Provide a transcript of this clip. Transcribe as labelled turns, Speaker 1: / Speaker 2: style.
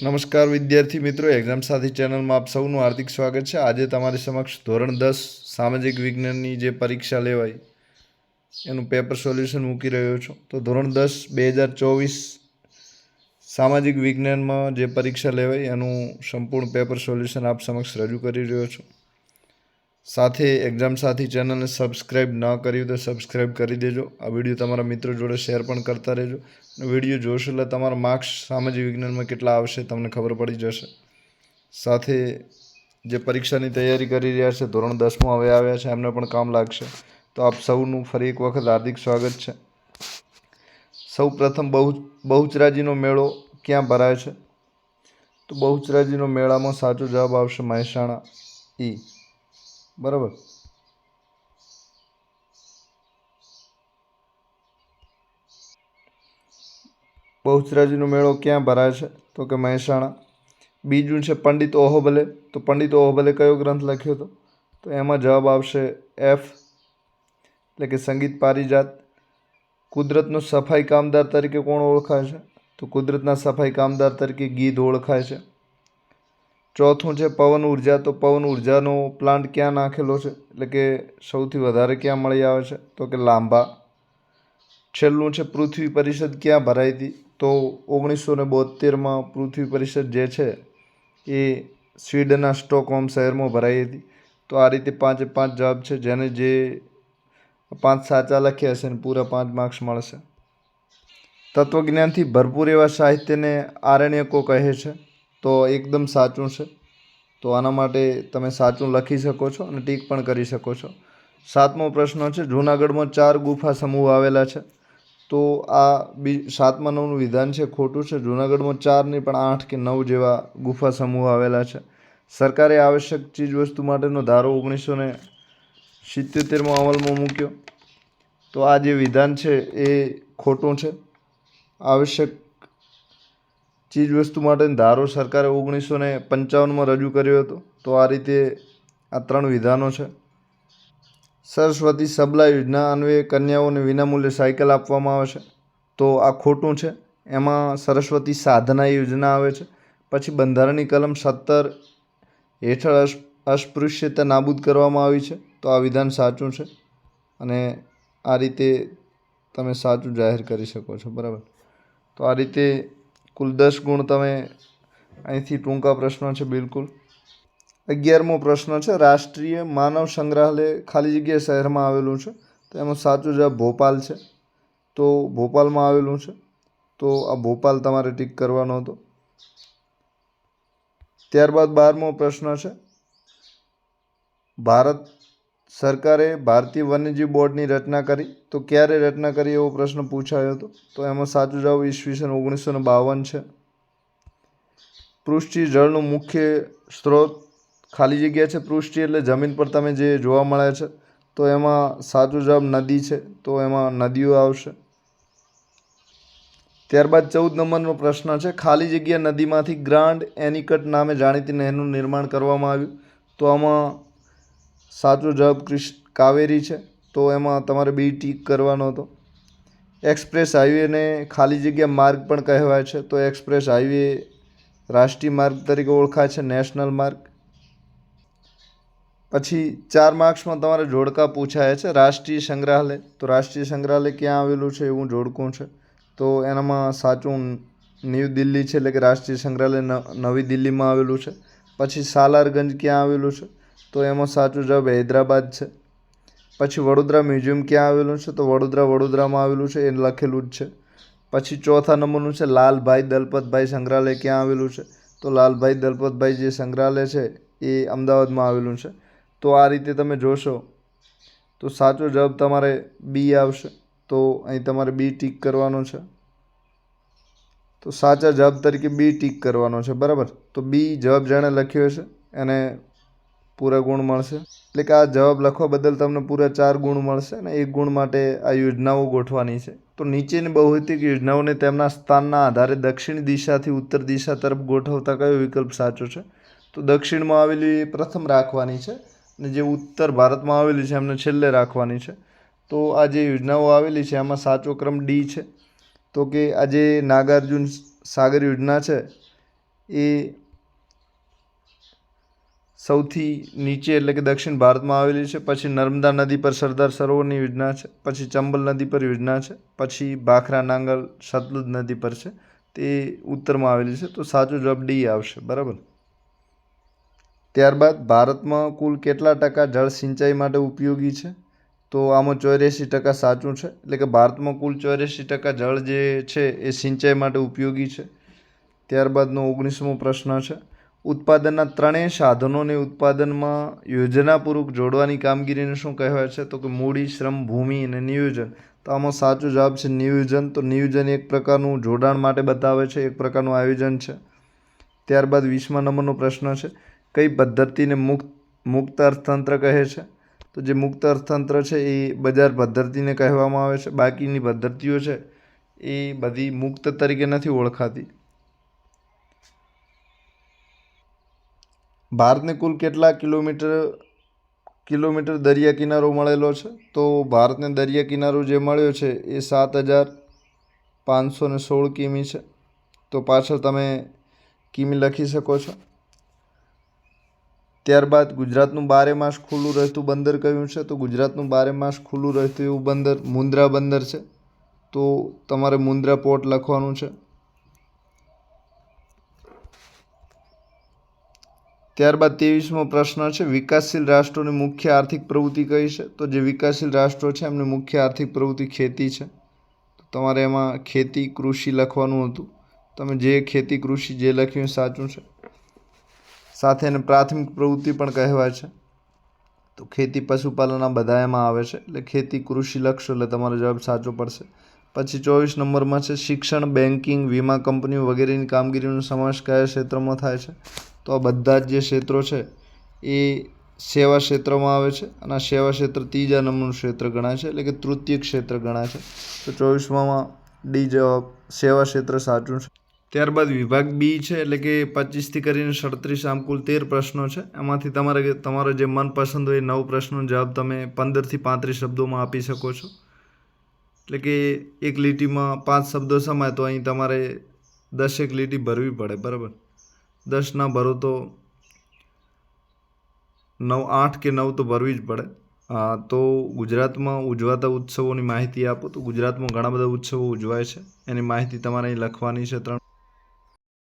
Speaker 1: નમસ્કાર વિદ્યાર્થી મિત્રો એક્ઝામ સાથી ચેનલમાં આપ સૌનું હાર્દિક સ્વાગત છે. આજે તમારી સમક્ષ ધોરણ દસ, સામાજિક વિજ્ઞાનની જે પરીક્ષા લેવાય, એનું પેપર સોલ્યુશન મૂકી રહ્યો છું. તો ધોરણ દસ, બે હજાર ચોવીસ સામાજિક વિજ્ઞાનમાં જે પરીક્ષા લેવાય, એનું સંપૂર્ણ પેપર સોલ્યુશન આપ સમક્ષ રજૂ કરી રહ્યો છું. સાથે એક્ઝામ સાથી ચેનલને સબસ્ક્રાઈબ ન કર્યું તો સબસ્ક્રાઈબ કરી દેજો. આ વીડિયો તમારા મિત્રો જોડે શેર પણ કરતા રહેજો. વીડિયો જોશો એટલે તમારા માર્ક્સ સામાજિક વિજ્ઞાનમાં કેટલા આવશે તમને ખબર પડી જશે. સાથે જે પરીક્ષાની તૈયારી કરી રહ્યા છે, ધોરણ દસમાં હવે આવ્યા છે, એમને પણ કામ લાગશે. તો આપ સૌનું ફરી એક વખત હાર્દિક સ્વાગત છે. સૌ પ્રથમ બહુ બહુચરાજીનો મેળો ક્યાં ભરાય છે? તો બહુચરાજીનો મેળામાં સાચો જવાબ આવશે મહેસાણા ઈ. બરાબર. બહુચરાજીનો મેળો ક્યાં ભરાય છે? તો કે મહેસાણા. બીજું છે પંડિત ઓહોબલે. તો પંડિત ઓહોબલે કયો ગ્રંથ લખ્યો હતો? તો એમાં જવાબ આવશે એફ, એટલે કે સંગીત પારિજાત. કુદરતનો સફાઈ કામદાર તરીકે કોણ ઓળખાય છે? તો કુદરતના સફાઈ કામદાર તરીકે ગીધ ઓળખાય છે. ચોથું છે પવન ઊર્જા. તો પવન ઉર્જાનો પ્લાન્ટ ક્યાં નાખેલો છે? એટલે કે સૌથી વધારે ક્યાં મળી આવે છે? તો કે લાંબા. છેલ્લું છે પૃથ્વી પરિષદ ક્યાં ભરાઈ હતી? તો ઓગણીસો ને બોતેરમાં પૃથ્વી પરિષદ જે છે એ સ્વીડનના સ્ટોકહોમ શહેરમાં ભરાઈ હતી. તો આ રીતે પાંચે પાંચ જવાબ છે જેને જે પાંચ સાચા લખ્યા હશે ને પૂરા પાંચ માર્ક્સ મળશે. તત્વજ્ઞાનથી ભરપૂર એવા સાહિત્યને આરણ્યકો કહે છે. તો એકદમ સાચું છે. તો આના માટે તમે સાચું લખી શકો છો અને ટીક પણ કરી શકો છો. સાતમો પ્રશ્ન છે, જૂનાગઢમાં ચાર ગુફા સમૂહ આવેલા છે. તો આ બી સાતમા નવનું વિધાન છે, ખોટું છે, જૂનાગઢમાં ચાર નહીં પણ આઠ કે નવ જેવા ગુફા સમૂહ આવેલા છે. સરકારે આવશ્યક ચીજવસ્તુ માટેનો ધારો ઓગણીસો ને સિત્યોતેરમાં અમલમાં મૂક્યો. તો આ જે વિધાન છે એ ખોટું છે. આવશ્યક ચીજવસ્તુ માટે ધારો સરકારે ઓગણીસો ને પંચાવનમાં રજૂ કર્યો હતો, તો આ રીતે આ ત્રણ વિધાનો છે. સરસ્વતી સબલા યોજના અન્વયે કન્યાઓને વિનામૂલ્યે સાયકલ આપવામાં આવે છે. તો આ ખોટું છે. એમાં સરસ્વતી સાધના યોજના આવે છે. પછી બંધારણની કલમ સત્તર હેઠળ અસ અસ્પૃશ્યતા નાબૂદ કરવામાં આવી છે. તો આ વિધાન સાચું છે. અને આ રીતે તમે સાચું જાહેર કરી શકો છો. બરાબર? તો આ રીતે કુલ દસ ગુણ તમે અહીંથી ટૂંકા પ્રશ્નો છે, બિલકુલ. અગિયારમો પ્રશ્ન છે, રાષ્ટ્રીય માનવ સંગ્રહાલય ખાલી જગ્યા શહેરમાં આવેલું છે, તો એમાં સાચો જવાબ ભોપાલ છે. તો ભોપાલમાં આવેલું છે, તો આ ભોપાલ તમારે ટીક કરવાનો હતો. ત્યારબાદ બારમો પ્રશ્ન છે, ભારત સરકારે ભારતીય વન્યજીવ બોર્ડની રચના કરી? તો ક્યારે રચના કરી એવો પ્રશ્ન પૂછાયો હતો? તો એમાં સાચું જવાબ ઈસવીસન ઓગણીસો બાવન છે. પૃષ્ઠી જળનું મુખ્ય સ્ત્રોત ખાલી જગ્યા છે પૃષ્ઠી એટલે જમીન પર તમે જે જોવા મળે છે, તો એમાં સાચો જવાબ નદી છે, તો એમાં નદીઓ આવશે. ત્યારબાદ ચૌદ નંબરનો પ્રશ્ન છે, ખાલી જગ્યા નદીમાંથી ગ્રાન્ડ એનિકટ નામે જાણીતી નહેરનું નિર્માણ કરવામાં આવ્યું? તો આમાં સાચો જવાબ ક્રિશ કાવેરી છે. તો એમાં તમારે બી ટીક કરવાનો હતો. એક્સપ્રેસ હાઈવેને ખાલી જગ્યા માર્ગ પણ કહેવાય છે. તો એક્સપ્રેસ હાઈવે રાષ્ટ્રીય માર્ગ તરીકે ઓળખાય છે નેશનલ માર્ગ. પછી ચાર માર્ક્સમાં તમારે જોડકા પૂછાયા છે, રાષ્ટ્રીય સંગ્રહાલય. તો રાષ્ટ્રીય સંગ્રહાલય ક્યાં આવેલું છે એવું જોડકું છે. તો એનામાં સાચું ન્યૂ દિલ્હી છે, એટલે કે રાષ્ટ્રીય સંગ્રહાલય નવી દિલ્હીમાં આવેલું છે. પછી સાલારગંજ ક્યાં આવેલું છે? તો એમાં સાચું જવાબ હૈદરાબાદ છે. પછી વડોદરા મ્યુઝિયમ ક્યાં આવેલું છે? તો વડોદરા, વડોદરામાં આવેલું છે, એ લખેલું જ છે. પછી ચોથા નંબરનું છે, લાલભાઈ દલપતભાઈ સંગ્રહાલય ક્યાં આવેલું છે? તો લાલભાઈ દલપતભાઈ જે સંગ્રહાલય છે, એ અમદાવાદમાં આવેલું છે. તો આ રીતે તમે જોશો, તો સાચો જવાબ તમારે બી આવશે. તો અહીં તમારે બી ટીક કરવાનો છે. તો સાચા જવાબ તરીકે બી ટીક કરવાનો છે, બરાબર? તો બી જવાબ જેણે લખ્યો છે એને પૂરા ગુણ મળશે. એટલે કે આ જવાબ લખવા બદલ તમને પૂરા ચાર ગુણ મળશે અને એક ગુણ માટે આ યોજનાઓ ગોઠવાની છે. તો નીચેની બહુવિધિક યોજનાઓને તેમના સ્થાનના આધારે દક્ષિણ દિશાથી ઉત્તર દિશા તરફ ગોઠવતા કયો વિકલ્પ સાચો છે? તો દક્ષિણમાં આવેલી પ્રથમ રાખવાની છે અને જે ઉત્તર ભારતમાં આવેલી છે એમને છેલ્લે રાખવાની છે. તો આ જે યોજનાઓ આવેલી છે એમાં સાચો ક્રમ ડી છે. તો કે આ જે નાગાર્જુન સાગર યોજના છે એ સૌથી નીચે એટલે કે દક્ષિણ ભારતમાં આવેલી છે, પછી નર્મદા નદી પર સરદાર સરોવરની યોજના છે, પછી ચંબલ નદી પર યોજના છે, પછી ભાખરા નાંગલ સતલુજ નદી પર છે, તે ઉત્તરમાં આવેલી છે, તો સાચો જવાબ ડી આવશે, બરાબર? ત્યારબાદ ભારતમાં કુલ કેટલા ટકા જળ સિંચાઈ માટે ઉપયોગી છે? તો આમાં ચોર્યાસી ટકા સાચું છે, એટલે કે ભારતમાં કુલ ચોર્યાસી ટકા જળ જે છે એ સિંચાઈ માટે ઉપયોગી છે. ત્યારબાદનો ઓગણીસમો પ્રશ્ન છે ઉત્પાદનના ત્રણેય સાધનોને ઉત્પાદનમાં યોજનાપૂર્વક જોડવાની કામગીરીને શું કહેવાય છે? તો કે મૂડી, શ્રમ, ભૂમિ અને નિયોજન. તો આમાં સાચો જવાબ છે નિયોજન. તો નિયોજન એક પ્રકારનું જોડાણ માટે બતાવે છે, એક પ્રકારનું આયોજન છે. ત્યારબાદ વીસમા નંબરનો પ્રશ્ન છે, કઈ પદ્ધતિને મુક્ત મુક્ત અર્થતંત્ર કહે છે? તો જે મુક્ત અર્થતંત્ર છે એ બજાર પદ્ધતિને કહેવામાં આવે છે. બાકીની પદ્ધતિઓ છે એ બધી મુક્ત તરીકે નથી ઓળખાતી. ભારતને કુલ કેટલા કિલોમીટર કિલોમીટર દરિયા કિનારો મળેલો છે? તો ભારતને દરિયા કિનારો જે મળ્યો છે એ સાત હજાર પાંચસો ને સોળ કિમી છે. તો પાછળ તમે કિમી લખી શકો છો. ત્યારબાદ ગુજરાતનું બારે માસ ખુલ્લું રહેતું બંદર કયું છે? તો ગુજરાતનું બારે માસ ખુલ્લું રહેતું એવું બંદર મુન્દ્રા બંદર છે. તો તમારે મુન્દ્રા પોર્ટ લખવાનું છે. ત્યારબાદ ત્રેવીસમો પ્રશ્ન છે, વિકાસશીલ રાષ્ટ્રોની મુખ્ય આર્થિક પ્રવૃત્તિ કઈ છે? તો જે વિકાસશીલ રાષ્ટ્રો છે, એમની મુખ્ય આર્થિક પ્રવૃત્તિ ખેતી છે. તમારે એમાં ખેતી, કૃષિ લખવાનું હતું. તમે જે ખેતી, કૃષિ જે લખ્યું એ સાચું છે. સાથે એને પ્રાથમિક પ્રવૃત્તિ પણ કહેવાય છે. તો ખેતી પશુપાલન આ બધા એમાં આવે છે. એટલે ખેતી, કૃષિ લખશો એટલે તમારો જવાબ સાચો પડશે. પછી ચોવીસ નંબરમાં છે, શિક્ષણ બેન્કિંગ વીમા કંપનીઓ વગેરેની કામગીરીનો સમાવેશ કયા ક્ષેત્રમાં થાય છે? તો આ બધા જ જે ક્ષેત્રો છે, એ સેવા ક્ષેત્રમાં આવે છે અને આ સેવા ક્ષેત્ર ત્રીજા નંબરનું ક્ષેત્ર ગણાય છે, એટલે કે તૃતીય ક્ષેત્ર ગણાય છે. તો ચોવીસમાં ડી જવાબ સેવા ક્ષેત્ર સાચું છે. ત્યારબાદ વિભાગ બી છે, એટલે કે પચીસથી કરીને સડત્રીસ આમ કુલ તેર પ્રશ્નો છે. એમાંથી તમારે તમારો જે મનપસંદ હોય એ નવ પ્રશ્નોનો જવાબ તમે પંદરથી પાંત્રીસ શબ્દોમાં આપી શકો છો. એટલે કે એક લીટીમાં પાંચ શબ્દો સમાય તો અહીં તમારે દસેક લીટી ભરવી પડે, બરાબર? દસ ના ભરો તો નવ આઠ કે નવ તો ભરવી જ પડે. તો ગુજરાતમાં ઉજવાતા ઉત્સવોની માહિતી આપો તો ગુજરાતમાં ઘણા બધા ઉત્સવો ઉજવાય છે. એની માહિતી તમારે અહીં લખવાની છે ત્રણ